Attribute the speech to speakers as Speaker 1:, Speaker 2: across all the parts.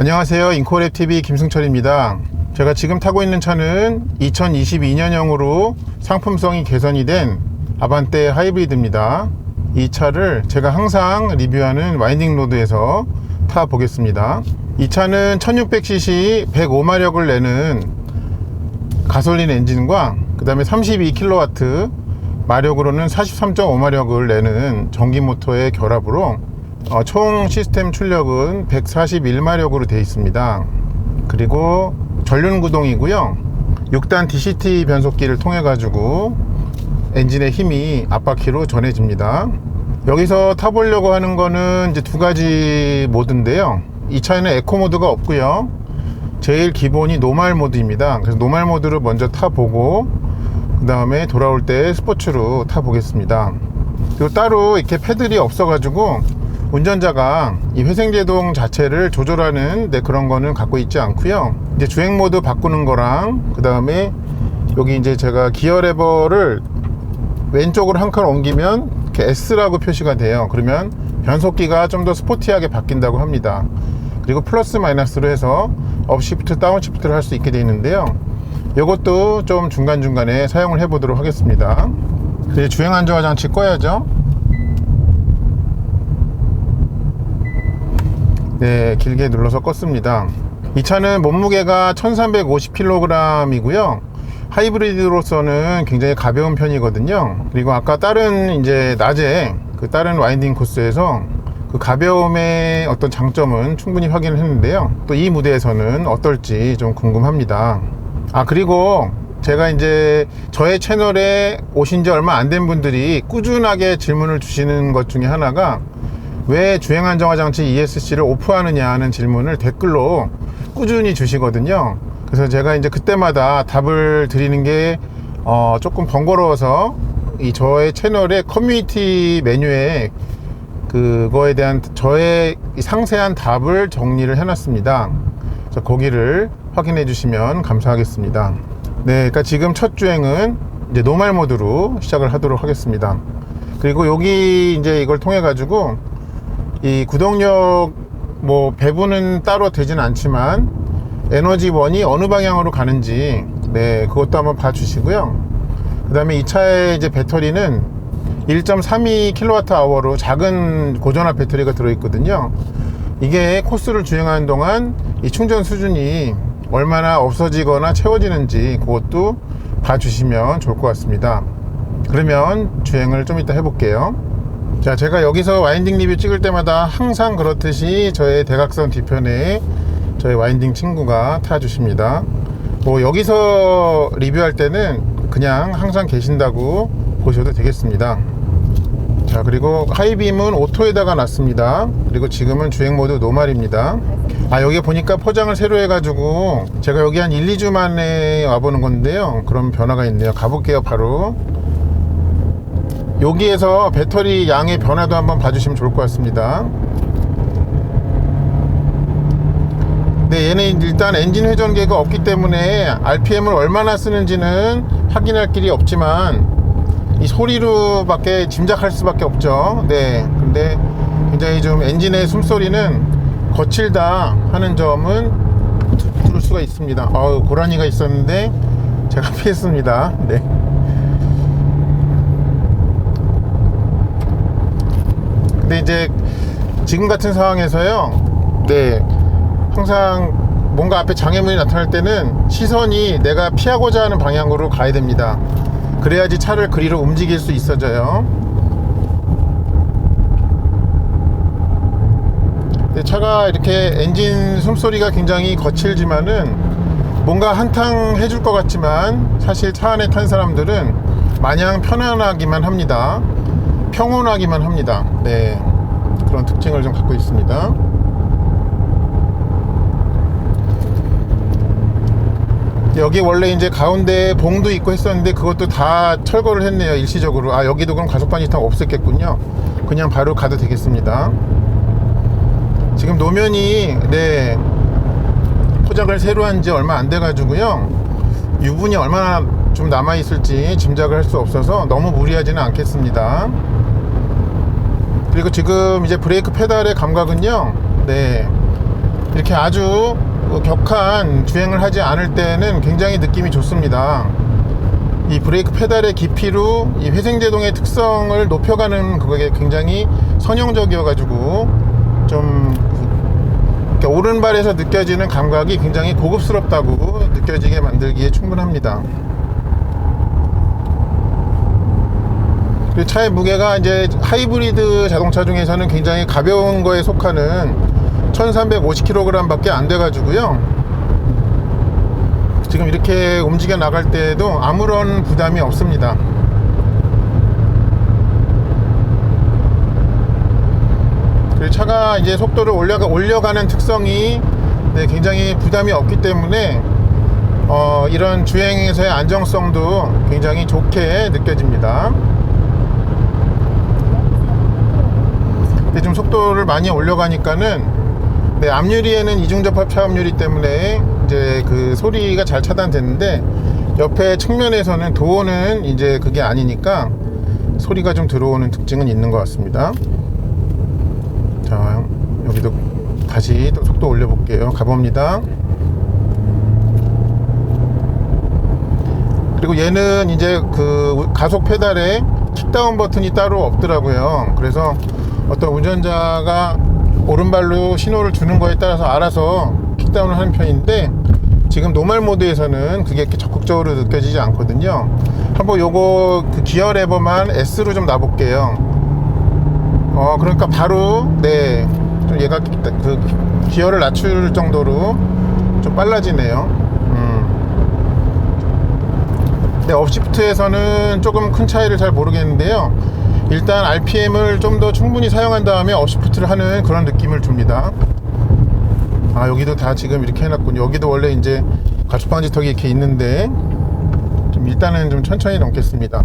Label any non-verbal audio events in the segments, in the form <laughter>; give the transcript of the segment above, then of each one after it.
Speaker 1: 안녕하세요. 인코랩TV 김승철입니다. 제가 지금 타고 있는 차는 2022년형으로 상품성이 개선이 된 아반떼 하이브리드입니다. 이 차를 제가 항상 리뷰하는 와인딩 로드에서 타 보겠습니다. 이 차는 1600cc 105마력을 내는 가솔린 엔진과 그 다음에 32kW 마력으로는 43.5마력을 내는 전기 모터의 결합으로 어, 총 시스템 출력은 141마력으로 되어 있습니다. 그리고 전륜 구동이고요. 6단 DCT 변속기를 통해 가지고 엔진의 힘이 앞바퀴로 전해집니다. 여기서 타보려고 하는 거는 이제 두 가지 모드인데요. 이 차에는 에코 모드가 없고요. 제일 기본이 노말 모드입니다. 그래서 노말 모드를 먼저 타보고 그 다음에 돌아올 때 스포츠로 타보겠습니다. 그리고 따로 이렇게 패들이 없어가지고 운전자가 이 회생제동 자체를 조절하는 네, 그런 거는 갖고 있지 않고요. 이제 주행 모드 바꾸는 거랑 그 다음에 여기 이제 제가 기어 레버를 왼쪽으로 한 칸 옮기면 이렇게 S라고 표시가 돼요. 그러면 변속기가 좀 더 스포티하게 바뀐다고 합니다. 그리고 플러스 마이너스로 해서 업시프트, 다운시프트를 할 수 있게 되어 있는데요. 이것도 좀 중간중간에 사용을 해 보도록 하겠습니다. 주행 안정화 장치 꺼야죠. 네, 길게 눌러서 껐습니다. 이 차는 몸무게가 1350kg이고요. 하이브리드로서는 굉장히 가벼운 편이거든요. 그리고 아까 다른 이제 낮에 그 다른 와인딩 코스에서 그 가벼움의 어떤 장점은 충분히 확인을 했는데요. 또 이 무대에서는 어떨지 좀 궁금합니다. 아, 그리고 제가 이제 저의 채널에 오신 지 얼마 안 된 분들이 꾸준하게 질문을 주시는 것 중에 하나가 왜 주행 안정화 장치 ESC를 오프하느냐 하는 질문을 댓글로 꾸준히 주시거든요. 그래서 제가 이제 그때마다 답을 드리는 게 어, 조금 번거로워서 이 저의 채널의 커뮤니티 메뉴에 그거에 대한 저의 이 상세한 답을 정리를 해놨습니다. 그래서 거기를 확인해 주시면 감사하겠습니다. 네, 그러니까 지금 첫 주행은 이제 노말 모드로 시작을 하도록 하겠습니다. 그리고 여기 이제 이걸 통해 가지고 이 구동력 뭐 배분은 따로 되진 않지만 에너지원이 어느 방향으로 가는지 네 그것도 한번 봐주시고요. 그 다음에 이 차의 이제 배터리는 1.32kWh로 작은 고전압 배터리가 들어있거든요. 이게 코스를 주행하는 동안 이 충전 수준이 얼마나 없어지거나 채워지는지 그것도 봐주시면 좋을 것 같습니다. 그러면 주행을 좀 이따 해볼게요. 자, 제가 여기서 와인딩 리뷰 찍을 때마다 항상 그렇듯이 저의 대각선 뒤편에 저희 와인딩 친구가 타주십니다. 뭐 여기서 리뷰할 때는 그냥 항상 계신다고 보셔도 되겠습니다. 자, 그리고 하이빔은 오토에다가 놨습니다. 그리고 지금은 주행 모드 노말입니다. 아, 여기 보니까 포장을 새로 해가지고 제가 여기 한 1, 2주 만에 와보는 건데요. 그럼 변화가 있네요. 가볼게요, 바로. 여기에서 배터리 양의 변화도 한번 봐주시면 좋을 것 같습니다. 네, 얘는 일단 엔진 회전계가 없기 때문에 RPM을 얼마나 쓰는지는 확인할 길이 없지만 이 소리로 밖에 짐작할 수밖에 없죠. 네, 근데 굉장히 좀 엔진의 숨소리는 거칠다 하는 점은 들- 들을 수가 있습니다. 어우, 고라니가 있었는데 제가 피했습니다. 네. 근데 이제 지금 같은 상황에서요. 네. 항상 뭔가 앞에 장애물이 나타날 때는 시선이 내가 피하고자 하는 방향으로 가야 됩니다. 그래야지 차를 그리로 움직일 수 있어져요. 근데 차가 이렇게 엔진 숨소리가 굉장히 거칠지만은 뭔가 한탕 해줄 것 같지만 사실 차 안에 탄 사람들은 마냥 편안하기만 합니다. 평온하기만 합니다. 네. 그런 특징을 좀 갖고 있습니다. 여기 원래 이제 가운데 봉도 있고 했었는데 그것도 다 철거를 했네요. 일시적으로. 아, 여기도 그럼 가속 반지탑 없앴겠군요. 그냥 바로 가도 되겠습니다. 지금 노면이, 네. 포장을 새로 한 지 얼마 안 돼 가지고요. 유분이 얼마나 좀 남아 있을지 짐작을 할 수 없어서 너무 무리하지는 않겠습니다. 그리고 지금 이제 브레이크 페달의 감각은요, 네. 이렇게 아주 격한 주행을 하지 않을 때는 굉장히 느낌이 좋습니다. 이 브레이크 페달의 깊이로 이 회생제동의 특성을 높여가는 그게 굉장히 선형적이어가지고 좀 오른발에서 느껴지는 감각이 굉장히 고급스럽다고 느껴지게 만들기에 충분합니다. 그리고 차의 무게가 이제 하이브리드 자동차 중에서는 굉장히 가벼운 거에 속하는 1350kg 밖에 안 돼가지고요. 지금 이렇게 움직여 나갈 때에도 아무런 부담이 없습니다. 그리고 차가 이제 속도를 올려가, 올려가는 특성이 네, 굉장히 부담이 없기 때문에 어, 이런 주행에서의 안정성도 굉장히 좋게 느껴집니다. 근데 좀 속도를 많이 올려가니까는 네, 앞유리에는 이중접합 차압유리 때문에 이제 그 소리가 잘 차단됐는데 옆에 측면에서는 도어는 이제 그게 아니니까 소리가 좀 들어오는 특징은 있는 것 같습니다. 자, 여기도 다시 또 속도 올려 볼게요. 가봅니다. 그리고 얘는 이제 그 가속 페달에 킥다운 버튼이 따로 없더라고요. 그래서 어떤 운전자가 오른발로 신호를 주는 거에 따라서 알아서 킥다운을 하는 편인데 지금 노멀 모드에서는 그게 이렇게 적극적으로 느껴지지 않거든요. 한번 요거 그 기어 레버만 S로 좀 놔볼게요. 어 그러니까 바로 네좀 얘가 그 기어를 낮출 정도로 좀 빨라지네요. 음. 네 업시프트에서는 조금 큰 차이를 잘 모르겠는데요. 일단 RPM을 좀 더 충분히 사용한 다음에 업시프트를 하는 그런 느낌을 줍니다. 아 여기도 다 지금 이렇게 해놨군요. 여기도 원래 이제 가축 방지턱이 이렇게 있는데 좀 일단은 좀 천천히 넘겠습니다.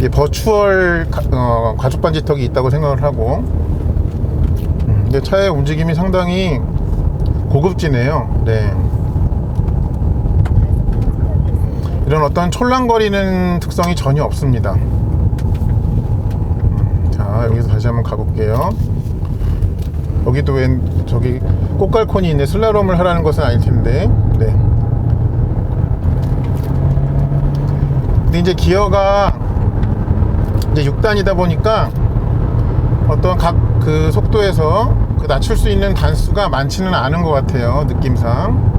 Speaker 1: 이 버추얼 가, 어, 가축 방지턱이 있다고 생각을 하고 음, 근데 차의 움직임이 상당히 고급지네요. 네. 이런 어떤 촐랑거리는 특성이 전혀 없습니다. 자, 여기서 다시 한번 가볼게요. 여기도 웬 저기 꽃갈콘이 있네. 슬라롬을 하라는 것은 아닐 텐데. 네. 근데 이제 기어가 이제 6단이다 보니까 어떤 각 그 속도에서 그 낮출 수 있는 단수가 많지는 않은 것 같아요. 느낌상.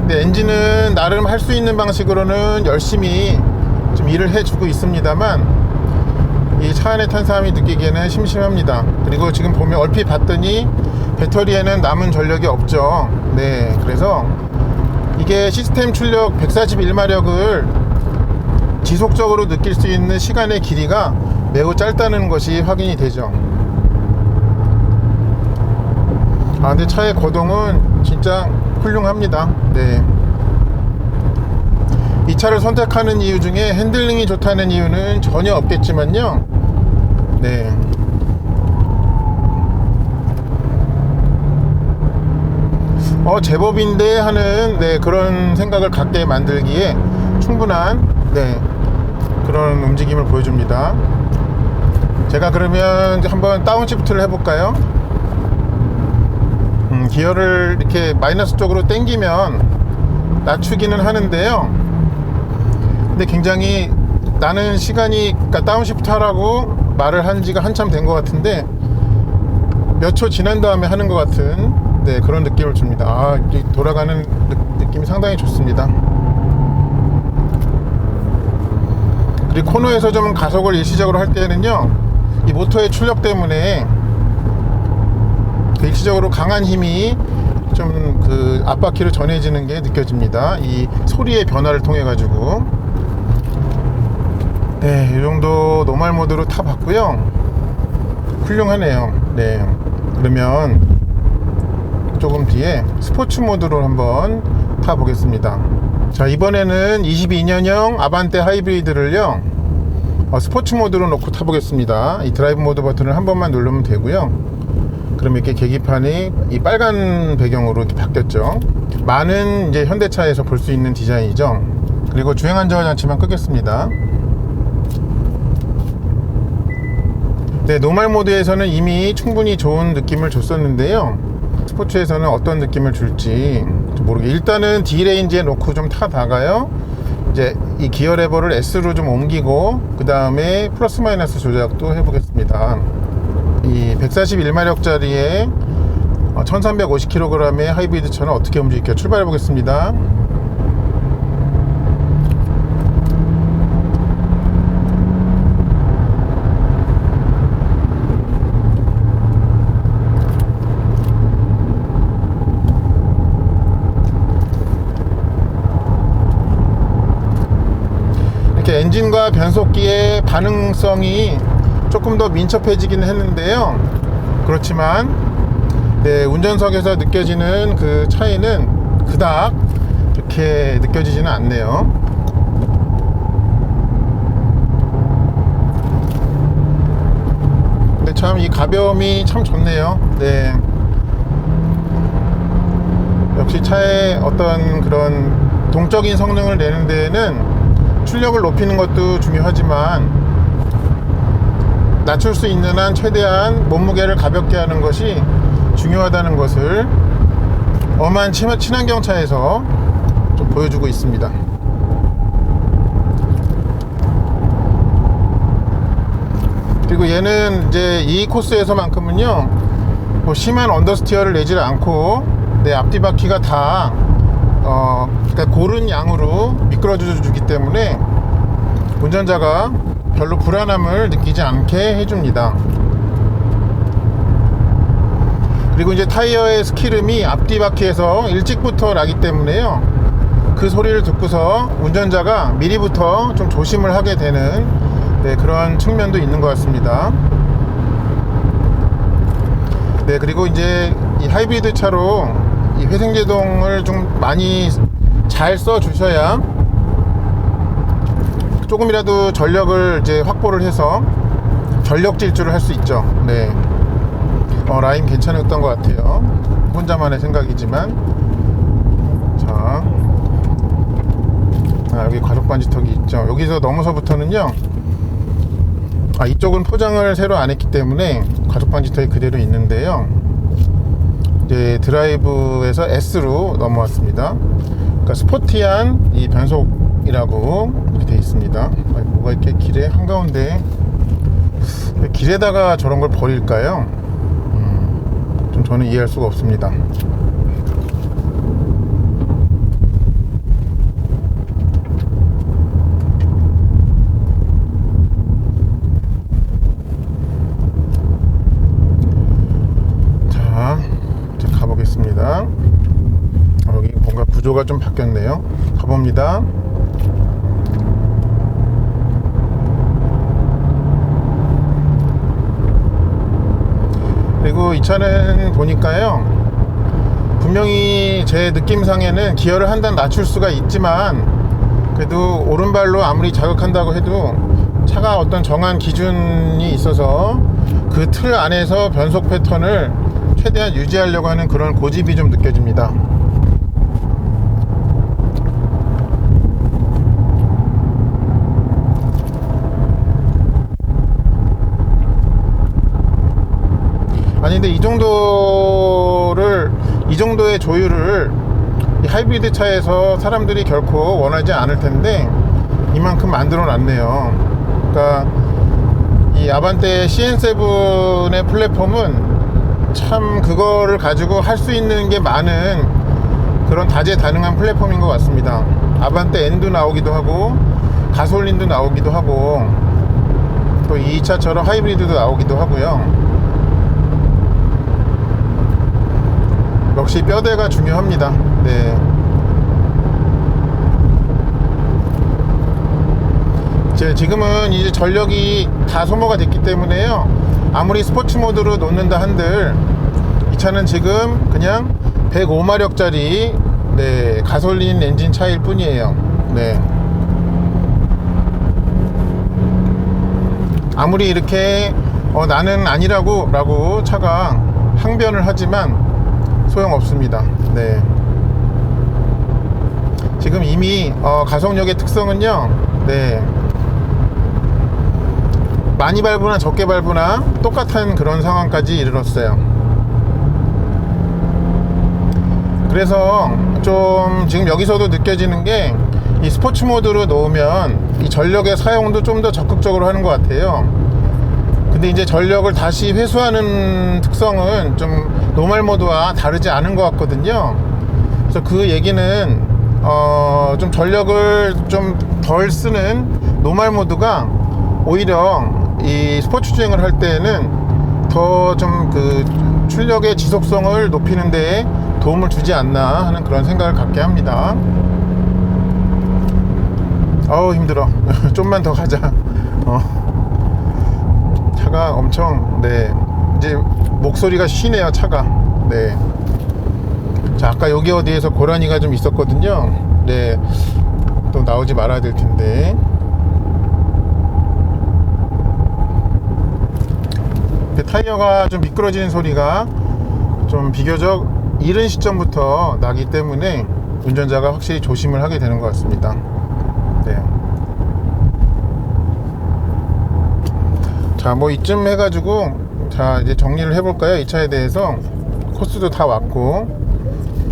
Speaker 1: 근데 엔진은 나름 할 수 있는 방식으로는 열심히 좀 일을 해주고 있습니다만 이 차 안에 탄 사람이 느끼기에는 심심합니다. 그리고 지금 보면 얼핏 봤더니 배터리에는 남은 전력이 없죠. 네, 그래서 이게 시스템 출력 141마력을 지속적으로 느낄 수 있는 시간의 길이가 매우 짧다는 것이 확인이 되죠. 아, 근데 차의 거동은 진짜 훌륭합니다. 네. 이 차를 선택하는 이유 중에 핸들링이 좋다는 이유는 전혀 없겠지만요. 네. 어, 제법인데 하는 네, 그런 생각을 갖게 만들기에 충분한 네, 그런 움직임을 보여줍니다. 제가 그러면 한번 다운시프트를 해볼까요? 음, 기어를 이렇게 마이너스 쪽으로 당기면 낮추기는 하는데요. 근데 굉장히 나는 시간이 그러니까 다운시프트 하라고 말을 한 지가 한참 된 것 같은데 몇 초 지난 다음에 하는 것 같은 네, 그런 느낌을 줍니다. 아, 이 돌아가는 느, 느낌이 상당히 좋습니다. 그리고 코너에서 좀 가속을 일시적으로 할 때는요, 이 모터의 출력 때문에 그 일시적으로 강한 힘이 좀 그 앞바퀴로 전해지는 게 느껴집니다. 이 소리의 변화를 통해 가지고 네, 이 정도 노멀 모드로 타봤고요. 훌륭하네요. 네, 그러면 조금 뒤에 스포츠 모드로 한번 타보겠습니다. 자, 이번에는 22년형 아반떼 하이브리드를요, 어, 스포츠 모드로 놓고 타보겠습니다. 이 드라이브 모드 버튼을 한 번만 누르면 되고요. 그럼 이렇게 계기판이 이 빨간 배경으로 이렇게 바뀌었죠. 많은 이제 현대차에서 볼 수 있는 디자인이죠. 그리고 주행 안전화 장치만 끄겠습니다. 네, 노말 모드에서는 이미 충분히 좋은 느낌을 줬었는데요. 스포츠에서는 어떤 느낌을 줄지 모르게 일단은 D레인지에 놓고 좀 타다가요. 이제 이 기어 레버를 S로 좀 옮기고 그 다음에 플러스 마이너스 조작도 해보겠습니다. 이 141마력짜리의 1350kg의 하이브리드 차는 어떻게 움직일까 출발해 보겠습니다. 이렇게 엔진과 변속기의 반응성이 조금 더 민첩해지기는 했는데요. 그렇지만 네, 운전석에서 느껴지는 그 차이는 그닥 이렇게 느껴지지는 않네요. 근데 참 이 가벼움이 참 좋네요. 네. 역시 차의 어떤 그런 동적인 성능을 내는 데에는 출력을 높이는 것도 중요하지만 낮출 수 있는 한 최대한 몸무게를 가볍게 하는 것이 중요하다는 것을 엄한 친- 친환경 차에서 좀 보여주고 있습니다. 그리고 얘는 이제 이 코스에서만큼은요, 뭐 심한 언더스티어를 내질 않고 내 앞뒤 바퀴가 다 어, 그러니까 고른 양으로 미끄러져 주기 때문에 운전자가 별로 불안함을 느끼지 않게 해줍니다. 그리고 이제 타이어의 스키름이 앞뒤 바퀴에서 일찍부터 나기 때문에요. 그 소리를 듣고서 운전자가 미리부터 좀 조심을 하게 되는 네, 그런 측면도 있는 것 같습니다. 네, 그리고 이제 이 하이브리드 차로 이 회생제동을 좀 많이 잘 써 주셔야 조금이라도 전력을 이제 확보를 해서 전력 질주를 할 수 있죠. 네. 어, 라인 괜찮았던 것 같아요. 혼자만의 생각이지만. 자. 아, 여기 과속 반지턱이 있죠. 여기서 넘어서부터는요. 아, 이쪽은 포장을 새로 안 했기 때문에 과속 반지턱이 그대로 있는데요. 이제 드라이브에서 S로 넘어왔습니다. 그러니까 스포티한 이 변속이라고 이렇게 되어 있습니다. 아, 뭐가 이렇게 길에 한가운데 왜 길에다가 저런 걸 버릴까요? 음, 좀 저는 이해할 수가 없습니다. 자, 이제 가보겠습니다. 어, 여기 구조가 좀 바뀌었네요. 가봅니다. 그리고 이 차는 보니까요. 분명히 제 느낌상에는 기어를 한 단 낮출 수가 있지만 그래도 오른발로 아무리 자극한다고 해도 차가 어떤 정한 기준이 있어서 그 틀 안에서 변속 패턴을 최대한 유지하려고 하는 그런 고집이 좀 느껴집니다. 아니 근데 이 정도를 이 정도의 조율을 이 하이브리드 차에서 사람들이 결코 원하지 않을 텐데 이만큼 만들어 놨네요. 그러니까 이 아반떼 CN7의 플랫폼은 참 그거를 가지고 할 수 있는 게 많은 그런 다재다능한 플랫폼인 것 같습니다. 아반떼 N도 나오기도 하고 가솔린도 나오기도 하고 또이 차처럼 하이브리드도 나오기도 하고요. 역시 뼈대가 중요합니다. 네. 이제 지금은 이제 전력이 다 소모가 됐기 때문에요. 아무리 스포츠 모드로 놓는다 한들 이 차는 지금 그냥 105마력짜리 네, 가솔린 엔진 차일 뿐이에요. 네. 아무리 이렇게 어, 나는 아니라고 라고 차가 항변을 하지만 소용없습니다. 네. 지금 이미 어, 가속력의 특성은요. 네. 많이 밟으나 적게 밟으나 똑같은 그런 상황까지 이르렀어요. 그래서 좀 지금 여기서도 느껴지는 게 이 스포츠 모드로 놓으면 이 전력의 사용도 좀 더 적극적으로 하는 것 같아요. 근데 이제 전력을 다시 회수하는 특성은 좀 노멀 모드와 다르지 않은 것 같거든요. 그래서 그 얘기는 어, 좀 전력을 좀 덜 쓰는 노멀 모드가 오히려 이 스포츠 주행을 할 때는 더 좀 그 출력의 지속성을 높이는 데에 도움을 주지 않나 하는 그런 생각을 갖게 합니다. 아우 힘들어. <laughs> 좀만 더 가자. 어. 차가 엄청 네 이제 목소리가 쉬네요 차가. 네. 자 아까 여기 어디에서 고라니가 좀 있었거든요. 네. 또 나오지 말아야 될 텐데. 그 타이어가 좀 미끄러지는 소리가 좀 비교적 이른 시점부터 나기 때문에 운전자가 확실히 조심을 하게 되는 것 같습니다. 네. 자, 뭐 이쯤 해가지고 자 이제 정리를 해볼까요? 이 차에 대해서 코스도 다 왔고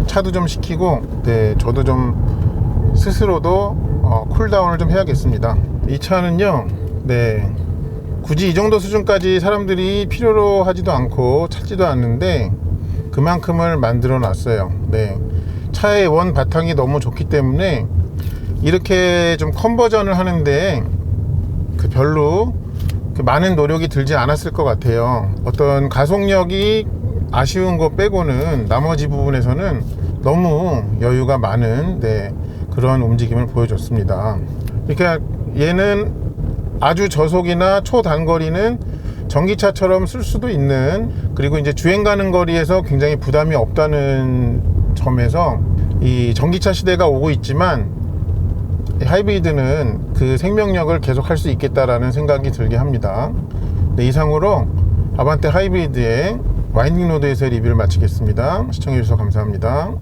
Speaker 1: 차도 좀 시키고 네 저도 좀 스스로도 어, 쿨다운을 좀 해야겠습니다. 이 차는요, 네 굳이 이 정도 수준까지 사람들이 필요로 하지도 않고 찾지도 않는데 그만큼을 만들어 놨어요. 네 차의 원 바탕이 너무 좋기 때문에 이렇게 좀 컨버전을 하는데 그 별로 그 많은 노력이 들지 않았을 것 같아요. 어떤 가속력이 아쉬운 거 빼고는 나머지 부분에서는 너무 여유가 많은 네, 그런 움직임을 보여줬습니다. 그러니까 얘는 아주 저속이나 초단거리는 전기차처럼 쓸 수도 있는 그리고 이제 주행 가는 거리에서 굉장히 부담이 없다는 점에서 이 전기차 시대가 오고 있지만 하이브리드는 그 생명력을 계속 할 수 있겠다라는 생각이 들게 합니다. 네, 이상으로 아반떼 하이브리드의 와인딩 로드에서 리뷰를 마치겠습니다. 시청해주셔서 감사합니다.